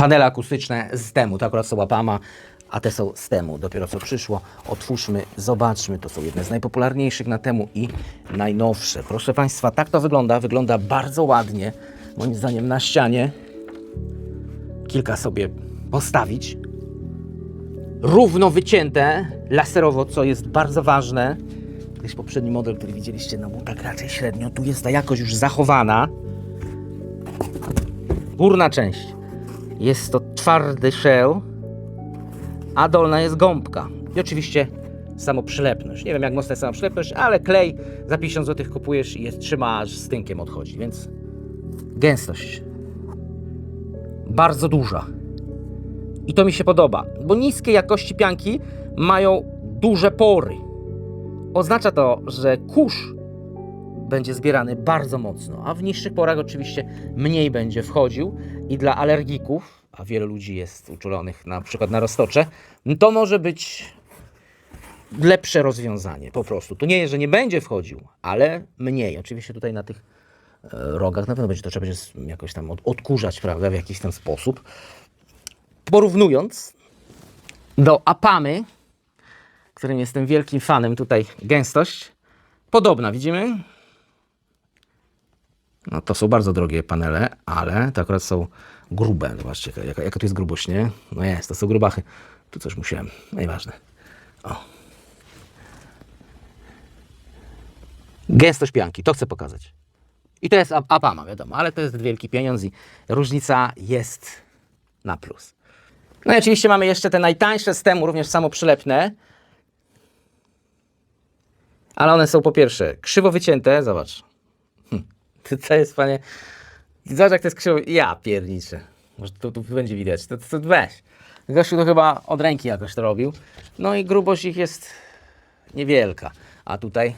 panele akustyczne z temu. To akurat są Apama, a te są z temu. Dopiero co przyszło. Otwórzmy, zobaczmy. To są jedne z najpopularniejszych na temu i najnowsze. Proszę Państwa, tak to wygląda. Wygląda bardzo ładnie. Moim zdaniem na ścianie kilka sobie postawić. Równo wycięte, laserowo, co jest bardzo ważne. Jakiś poprzedni model, który widzieliście, no był tak raczej średnio. Tu jest ta jakość już zachowana. Górna część jest to twardy shell, a dolna jest gąbka. I oczywiście samoprzylepność. Nie wiem jak mocna jest samoprzylepność, ale klej za 50 zł kupujesz i jest trzyma, aż z tynkiem odchodzi, więc gęstość bardzo duża. I to mi się podoba, bo niskie jakości pianki mają duże pory. Oznacza to, że kurz będzie zbierany bardzo mocno, a w niższych porach oczywiście mniej będzie wchodził i dla alergików, a wiele ludzi jest uczulonych na przykład na roztocze, to może być lepsze rozwiązanie po prostu. To nie jest, że nie będzie wchodził, ale mniej. Oczywiście tutaj na tych e, rogach na pewno będzie to trzeba będzie jakoś tam od, odkurzać, prawda, w jakiś tam sposób. Porównując do Apamy, którym jestem wielkim fanem, tutaj gęstość podobna, widzimy? No to są bardzo drogie panele, ale to akurat są grube. Zobaczcie, jaka, jaka, tu jest grubość, nie? No jest, to są grubachy. Tu coś musiałem, nieważne. O. Gęstość pianki, to chcę pokazać. I to jest Ap- Apama, wiadomo, ale to jest wielki pieniądz i różnica jest na plus. No i oczywiście mamy jeszcze te najtańsze z temu, również samoprzylepne. Ale one są po pierwsze krzywo wycięte, zobacz. To, jest panie. Zobacz jak to jest krzywo. Ja pierniczę. Może tu, tu będzie widać. To, to, to weź. Gościu to chyba od ręki jakoś to robił. No i grubość ich jest niewielka. A tutaj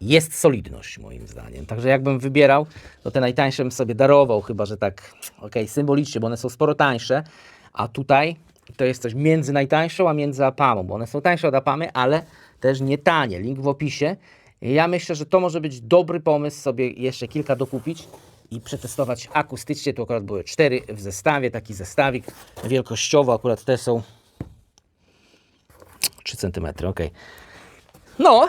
jest solidność moim zdaniem. Także jakbym wybierał, to te najtańsze bym sobie darował, chyba że tak, okej, symbolicznie, bo one są sporo tańsze, a tutaj to jest coś między najtańszą, a między Apamą, bo one są tańsze od Apamy, ale też nie tanie. Link w opisie. Ja myślę, że to może być dobry pomysł sobie jeszcze kilka dokupić i przetestować akustycznie. Tu akurat były cztery w zestawie, taki zestawik wielkościowo, akurat te są 3 cm, ok. No,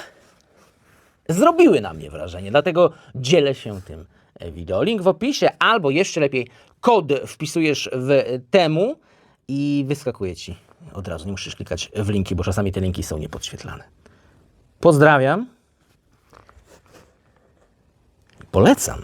zrobiły na mnie wrażenie, dlatego dzielę się tym e, wideo. Link w opisie, albo jeszcze lepiej kod wpisujesz w temu i wyskakuje ci od razu. Nie musisz klikać w linki, bo czasami te linki są niepodświetlane. Pozdrawiam. Polecam.